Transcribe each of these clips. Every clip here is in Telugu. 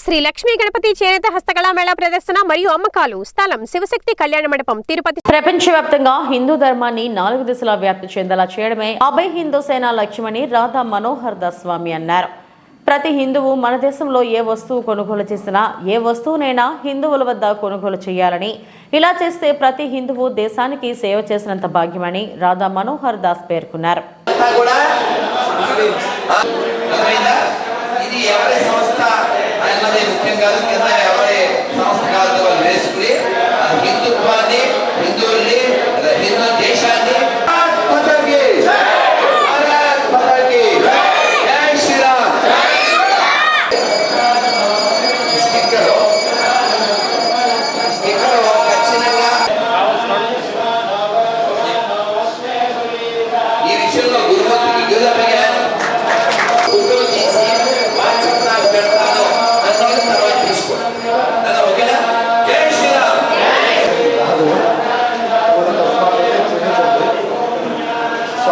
శ్రీ లక్ష్మీ గణపతి చేనేత హస్తకళా మేళా ప్రదర్శన మరియు అమ్మకాలు స్థలం శివశక్తి కళ్యాణ మండపం తిరుపతి ప్రపంచవ్యాప్తంగా హిందూ ధర్మాన్ని నాలుగు దిశలా వ్యాప్తి చెందేలా చేయడమే అభయ్ హిందూ సేన లక్ష్యమని రాధా మనోహర్ దాస్ స్వామి అన్నారు. ప్రతి హిందువు మన దేశంలో ఏ వస్తువు కొనుగోలు చేసినా ఏ వస్తువునైనా హిందువుల వద్ద కొనుగోలు చేయాలని ఇలా చేస్తే ప్రతి హిందువు దేశానికి సేవ చేసినంత భాగ్యమని రాధా మనోహర్ దాస్ పేర్కొన్నారు? ఇది ఎవరి సంస్థ? అన్నది ముఖ్యం కాదు కింద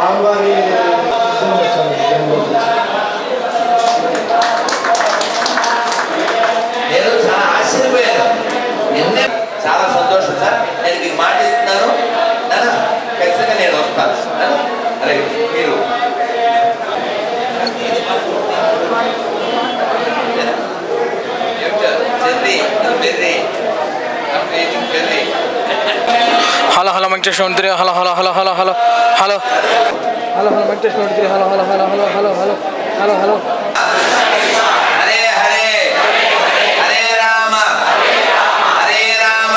స్వామివారి నేను చాలా ఆశ్చర్యపోయాను నిన్నే చాలా హలో హలో వెంకటేశ్వర మంత్రి hello hello hello hello hello hello hello hello Venkateswara మంత్రి hello hello hello hello hello hello hello hello Hare హరే హరే రామ హరే రామ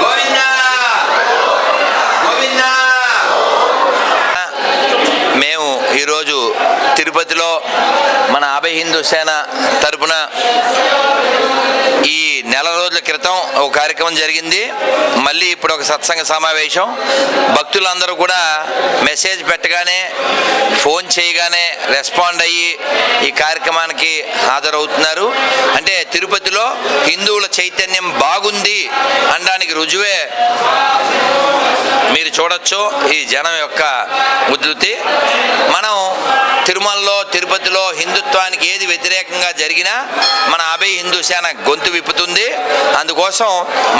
గోవింద గోవింద మేము ఈరోజు తిరుపతిలో మన అభయ హిందూ సేన తరపున ఈ నెల రోజుల క్రితం ఒక కార్యక్రమం జరిగింది మళ్ళీ ఇప్పుడు ఒక సత్సంగ సమావేశం. భక్తులందరూ కూడా మెసేజ్ పెట్టగానే ఫోన్ చేయగానే రెస్పాండ్ అయ్యి ఈ కార్యక్రమానికి హాజరవుతున్నారు. అంటే తిరుపతిలో హిందువుల చైతన్యం బాగుంది అనడానికి రుజువే మీరు చూడొచ్చు ఈ జనం యొక్క ఉద్ధృతి మనం తిరుమలలో తిరుపతిలో హిందుత్వానికి ఏది వ్యతిరేకంగా జరిగినా మన అభయ హిందూ సేన గొంతు విప్పుతుంది. అందుకోసం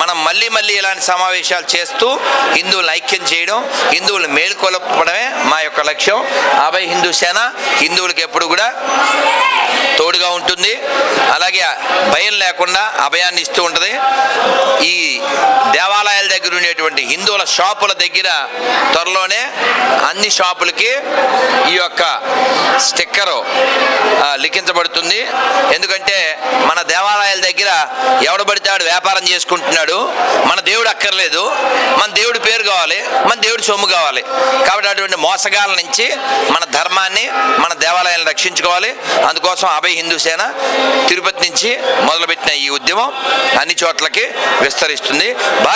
మనం మళ్ళీ మళ్ళీ ఇలాంటి సమావేశాలు చేస్తూ హిందువులను ఐక్యం చేయడం హిందువులు మేలుకొలపడమే మా యొక్క లక్ష్యం. అభయ హిందూ సేన హిందువులకు ఎప్పుడు కూడా తోడుగా ఉంటుంది. అలాగే భయం లేకుండా అభయాన్ని ఇస్తూ ఉంటుంది. ఈ దేవాలయ దగ్గర ఉండేటువంటి హిందువుల షాపుల దగ్గర త్వరలోనే అన్ని షాపులకి ఈ యొక్క స్టిక్కరు లిఖించబడుతుంది. ఎందుకంటే మన దేవాలయాల దగ్గర ఎవడు పడితే వ్యాపారం చేసుకుంటున్నాడు. మన దేవుడు అక్కర్లేదు. మన దేవుడి పేరు కావాలి. మన దేవుడి సొమ్ము కావాలి. కాబట్టి అటువంటి మోసగాల నుంచి మన ధర్మాన్ని మన దేవాలయాలను రక్షించుకోవాలి. అందుకోసం అభయ హిందూ సేన తిరుపతి నుంచి మొదలుపెట్టిన ఈ ఉద్యమం అన్ని చోట్లకి విస్తరిస్తుంది. భారత